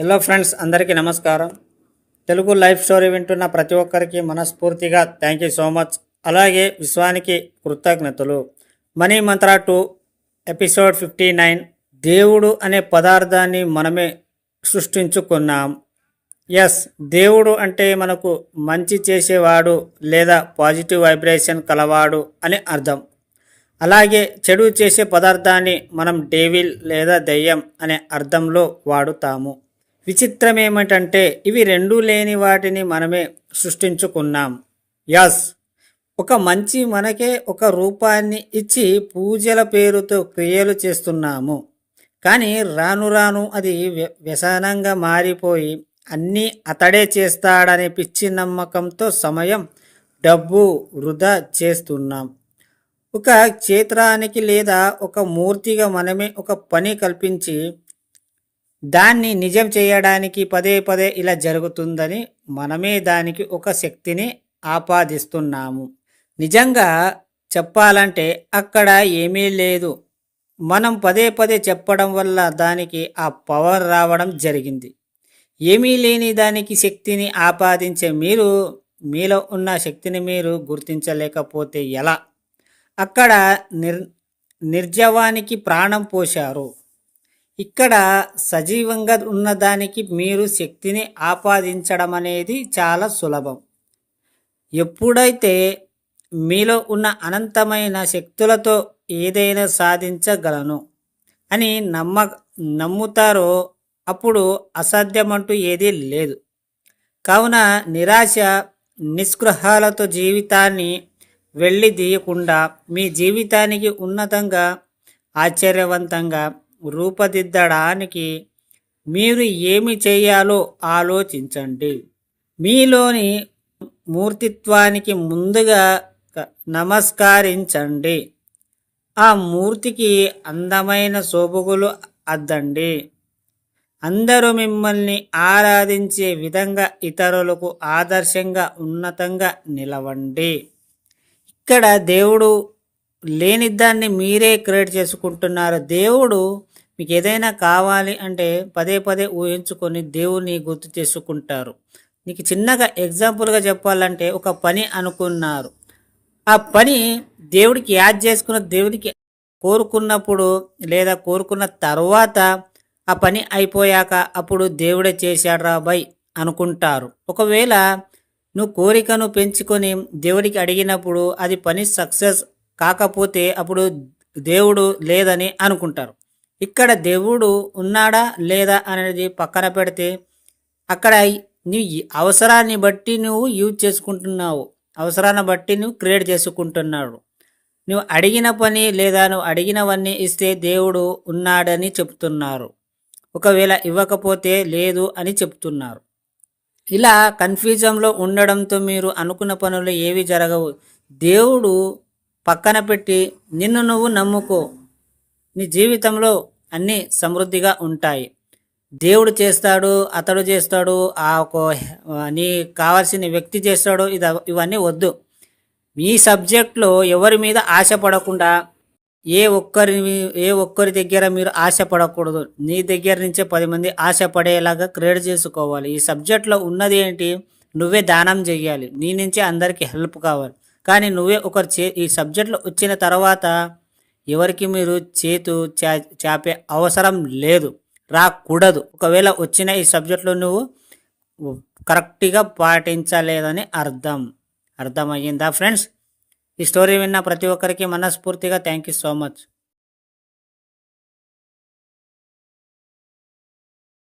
Hello friends అందరికీ నమస్కారం. Telugu life story వింటున్న ప్రతి ఒక్కరికి మనస్ఫూర్తిగా థ్యాంక్ యూ సో మచ్ అలాగే విశ్వానికి కృతజ్ఞతలు. మనీ మంత్ర టూ ఎపిసోడ్ ఫిఫ్టీ నైన్ దేవుడు అనే పదార్థాన్ని మనమే సృష్టించుకున్నాం. ఎస్ దేవుడు అంటే మనకు మంచి చేసేవాడు లేదా పాజిటివ్ వైబ్రేషన్ కలవాడు అని అర్థం. అలాగే చెడు చేసే పదార్థాన్ని మనం డేవిల్ లేదా దెయ్యం అనే అర్థంలో వాడుతాము. విచిత్రమేమిటంటే ఇవి రెండూ లేని వాటిని మనమే సృష్టించుకున్నాం. యాస్. ఒక మంచి మనకే ఒక రూపాన్ని ఇచ్చి పూజల పేరుతో క్రియలు చేస్తున్నాము. కానీ రాను రాను అది వ్యసనంగా మారిపోయి అన్నీ అతడే చేస్తాడనే పిచ్చి నమ్మకంతో సమయం డబ్బు వృధా చేస్తున్నాం. ఒక క్షేత్రానికి లేదా ఒక మూర్తిగా మనమే ఒక పని కల్పించి దాన్ని నిజం చేయడానికి పదే పదే ఇలా జరుగుతుందని మనమే దానికి ఒక శక్తిని ఆపాదిస్తున్నాము. నిజంగా చెప్పాలంటే అక్కడ ఏమీ లేదు. మనం పదే పదే చెప్పడం వల్ల దానికి ఆ పవర్ రావడం జరిగింది. ఏమీ లేని దానికి శక్తిని ఆపాదించే మీరు మీలో ఉన్న శక్తిని మీరు గుర్తించలేకపోతే ఎలా? అక్కడ నిర్ నిర్జవానికి ప్రాణం పోశారు. ఇక్కడ సజీవంగా ఉన్నదానికి మీరు శక్తిని ఆపాదించడం అనేది చాలా సులభం. ఎప్పుడైతే మీలో ఉన్న అనంతమైన శక్తులతో ఏదైనా సాధించగలను అని నమ్మ నమ్ముతారో అప్పుడు అసాధ్యమంటూ ఏదీ లేదు. కావున నిరాశ నిస్పృహాలతో జీవితాన్ని వెళ్ళి తీయకుండా మీ జీవితానికి ఉన్నతంగా ఆశ్చర్యవంతంగా రూపదిద్దడానికి మీరు ఏమి చేయాలో ఆలోచించండి. మీలోని మూర్తిత్వానికి ముందుగా నమస్కరించండి. ఆ మూర్తికి అందమైన శోభగులు అద్దండి. అందరూ మిమ్మల్ని ఆరాధించే విధంగా ఇతరులకు ఆదర్శంగా ఉన్నతంగా నిలవండి. ఇక్కడ దేవుడు లేని దాన్ని మీరే క్రియేట్ చేసుకుంటున్నారు. దేవుడు మీకు ఏదైనా కావాలి అంటే పదే పదే ఊహించుకొని దేవుని గుర్తు చేసుకుంటారు. నీకు చిన్నగా ఎగ్జాంపుల్గా చెప్పాలంటే ఒక పని అనుకున్నారు. ఆ పని దేవుడికి యాడ్ చేసుకున్న దేవుడికి కోరుకున్నప్పుడు లేదా కోరుకున్న తర్వాత ఆ పని అయిపోయాక అప్పుడు దేవుడే చేశాడ్రా బై అనుకుంటారు. ఒకవేళ నువ్వు కోరికను పెంచుకొని దేవుడికి అడిగినప్పుడు అది పని సక్సెస్ కాకపోతే అప్పుడు దేవుడు లేదని అనుకుంటారు. ఇక్కడ దేవుడు ఉన్నాడా లేదా అనేది పక్కన పెడితే అక్కడ నీ అవసరాన్ని బట్టి నువ్వు యూజ్ చేసుకుంటున్నావు. అవసరాన్ని బట్టి నువ్వు క్రియేట్ చేసుకుంటున్నాడు. నువ్వు అడిగిన పని లేదా నువ్వు అడిగినవన్నీ ఇస్తే దేవుడు ఉన్నాడని చెప్తున్నారు. ఒకవేళ ఇవ్వకపోతే లేదు అని చెప్తున్నారు. ఇలా కన్ఫ్యూజన్లో ఉండడంతో మీరు అనుకున్న పనులు ఏవి జరగవు. దేవుడు పక్కన పెట్టి నిన్ను నువ్వు నమ్ముకో. నీ జీవితంలో అన్నీ సమృద్ధిగా ఉంటాయి. దేవుడు చేస్తాడు అతడు చేస్తాడు ఆ ఒక నీ కావాల్సిన వ్యక్తి చేస్తాడు ఇది ఇవన్నీ వద్దు. మీ సబ్జెక్ట్లో ఎవరి మీద ఆశపడకుండా ఏ ఒక్కరి ఏ ఒక్కరి దగ్గర మీరు ఆశపడకూడదు. నీ దగ్గర నుంచే పది మంది ఆశపడేలాగా క్రియేట్ చేసుకోవాలి. ఈ సబ్జెక్ట్లో ఉన్నది ఏంటి? నువ్వే దానం చేయాలి. నీ నుంచే అందరికీ హెల్ప్ కావాలి. కానీ నువ్వే ఒకరు చే ఈ సబ్జెక్ట్లో వచ్చిన తర్వాత ఎవరికి మీరు చేతు చాపే అవసరం లేదు రాకూడదు. ఒకవేళ వచ్చిన ఈ సబ్జెక్ట్లో నువ్వు కరెక్ట్గా పాటించలేదని అర్థం. అర్థమయ్యిందా ఫ్రెండ్స్? ఈ స్టోరీ విన్న ప్రతి ఒక్కరికి మనస్ఫూర్తిగా థ్యాంక్ యూ సో మచ్.